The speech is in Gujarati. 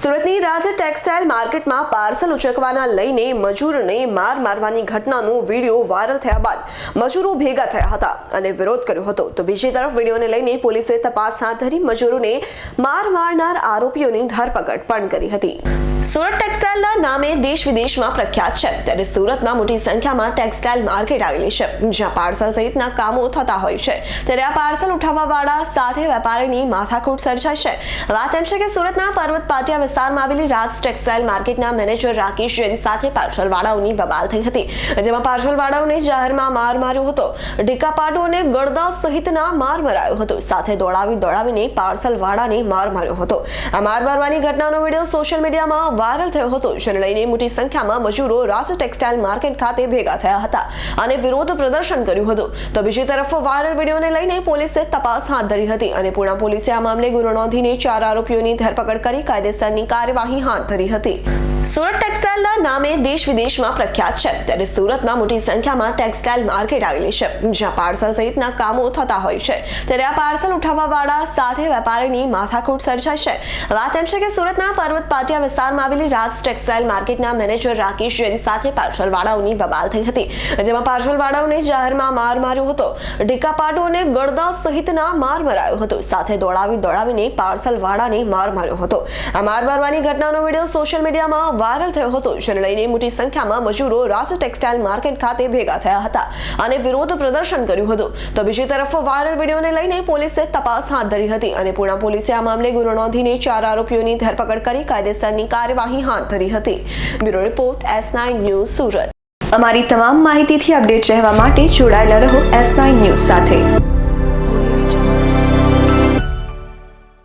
સુરતની રાજ ટેક્સટાઇલ માર્કેટમાં પાર્સલ ઉચકવાના લઈને મજૂરને માર મારવાની ઘટનાનો વીડિયો વાયરલ થયા બાદ મજૂરો ભેગા થયા હતા અને વિરોધ કર્યો હતો. તો બીજી તરફ વિડીયોને લઈને પોલીસે તપાસ હાથ ધરી મજૂરોને માર મારનાર આરોપીઓની ધરપકડ પણ કરી હતી. સુરત ટેક્સટાઇલના નામે દેશ વિદેશમાં પ્રખ્યાત છે. ત્યારે સુરતમાં મોટી સંખ્યામાં ટેક્સટાઇલ માર્કેટ આવેલી છે. જ્યાં પાર્સલ સહિતના કામો થતા હોય છે. ત્યારે આ પાર્સલ ઉઠાવવાવાળા સાથે વેપારીની માથાકૂટ સર્જાય છે. વાત એમ છે કે સુરતના પર્વત પાટિયા વિસ્તારમાં આવેલી રાજ ટેક્સટાઇલ માર્કેટના મેનેજર રાકેશ જૈન સાથે પાર્સલવાળાઓની બબાલ થઈ હતી. જેમાં પાર્સલવાળાઓને જાહેરમાં માર માર્યો હતો. ઢીકાપાટો અને ગળદા સહિતના માર મરાયો હતો. સાથે દોડાવી દોડાવીને પાર્સલવાળાને માર માર્યો હતો. આ માર મારવાની ઘટનાનો વીડિયો સોશિયલ મીડિયામાં વાયરલ થયો હતો. જેને લઈને મોટી સંખ્યામાં મજૂરો રાજ ટેક્સટાઇલ માર્કેટ ખાતે ભેગા થયા હતા અને વિરોધ પ્રદર્શન કર્યું હતું. તો બીજી તરફ વાયરલ વિડીયોને લઈને પોલીસે તપાસ હાથ ધરી હતી અને પૂણા પોલીસે આ મામલે ગુનો નોંધીને ચાર આરોપીઓની ધરપકડ કરી કાયદેસરની કાર્યવાહી હાથ ધરી હતી. સુરત નામે દેશ વિદેશમાં પ્રખ્યાત છે. ત્યારે સુરતમાં મોટી સંખ્યામાં ટેક્સટાઇલ માર્કેટ આવેલી છે. જ્યાં પાર્સલ સહિતના કામો થતા હોય છે. ત્યારે આ પાર્સલ ઉઠાવવાવાળા સાથે વેપારીની માથાકૂટ સર્જાય છે. વાત એમ છે કે સુરતના પર્વત પાટિયા વિસ્તારમાં આવેલી રાજ ટેક્સટાઇલ માર્કેટના મેનેજર રાકેશ જૈન સાથે પાર્સલવાળાઓની બબાલ થઈ હતી. જેમાં પાર્સલવાળાઓને જાહેરમાં માર માર્યો હતો. ઢીકાપાટો અને ગળદા સહિતના માર મરાયો હતો. સાથે દોડાવી દોડાવીને પાર્સલવાળાને માર માર્યો હતો. આ માર મારવાની ઘટનાનો વીડિયો સોશિયલ મીડિયામાં વાયરલ થયો હતો. જેને લઈને મોટી સંખ્યામાં મજૂરો રાજ ટેક્સટાઇલ માર્કેટ ખાતે ભેગા થયા હતા અને વિરોધ પ્રદર્શન કર્યું હતું. તો બીજી તરફ વાયરલ વિડીયોને લઈને પોલીસે તપાસ હાથ ધરી હતી અને પૂણા પોલીસે આ મામલે ગુનો નોંધીને ચાર આરોપીઓની ધરપકડ કરી કાયદેસરની કાર્યવાહી હાથ ધરી હતી. Bureau report, S nine news Surat. અમારી તમામ માહિતીથી અપડેટ રહેવા માટે જોડાયેલા રહો એસ નાઇન ન્યૂઝ સાથે.